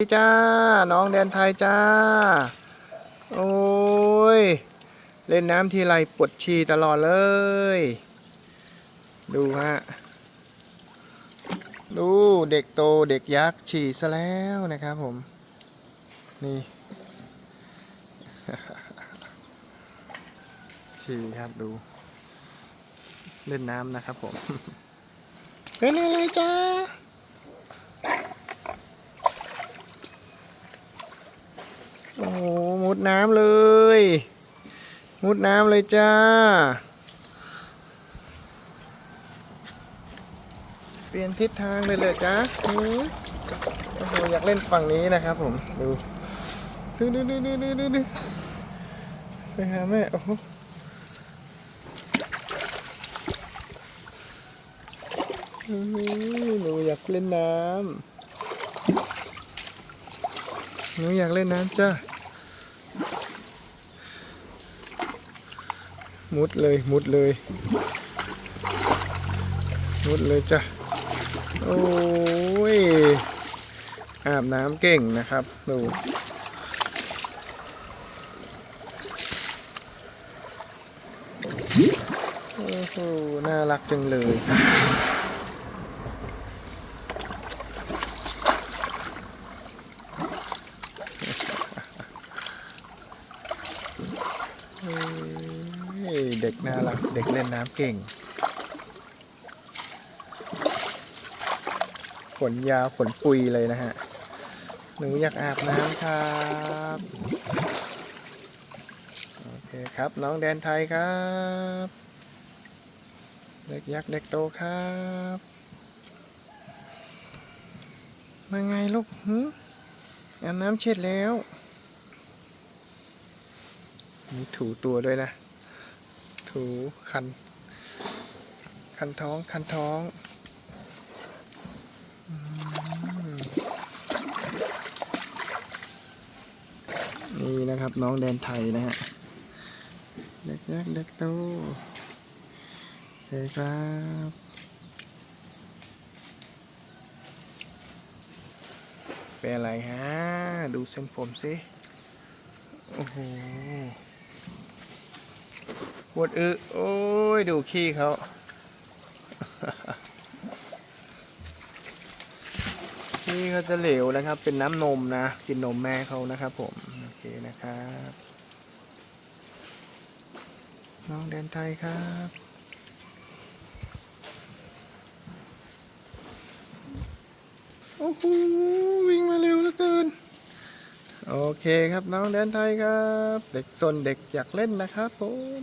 จ้า น้องแดนไทยจ้า โอ้ย เล่นน้ำทีไรปวดฉี่ตลอดเลย ดูฮะ ดูเด็กโตเด็กยักษ์ฉี่ซะแล้วนะครับผม นี่ ฉี่ครับดู เล่นน้ำนะครับผม เป็นอะไรจ้า โอ้โหมุดน้ำเลย มุดน้ำเลยจ้าเปลี่ยนทิศทางเลยเลยจ้าโอ้โหอยากเล่นฝั่งนี้นะครับผมดูดูดูดูดูดูดูไปหาแม่โอ้โหหนูอยากเล่นน้ำหนูอยากเล่นน้ำจ้า มุดเลยมุดเลย มุดเลยจ้ะ โอ้ย อาบน้ำเก่งนะครับ ดูโอ้โหน่ารักจังเลยเฮ้ย เด็กน่ารัก เด็กเล่นน้ำเก่ง ขนยาวขนปุยเลยนะฮะ หนูอยากอาบน้ำครับ โอเคครับ น้องแดนไทยครับ เด็กยักษ์เด็กโตครับ มาไงลูกหึอาบน้ำเช็ดแล้วมีถูตัวด้วยนะ ถูคัน คันท้อง คันท้องอนี่นะครับน้องแดนไทยนะฮะเด็กยักเด็กโตเฮ้ยครับเป็นอะไรฮะ ดูเส้นผมสิ โอ้โห วดอึโอ้ย ดูขี้เขาขี้เขาจะเหลวนะครับ เป็นน้ำนมนะ กินนมแม่เขานะครับผม โอเคนะครับ น้องแดนไทยครับโอ้โหวิ่งมาเร็วเหลือเกิน โอเคครับน้องแดนไทยครับ เด็กซนเด็กอยากเล่นนะครับผม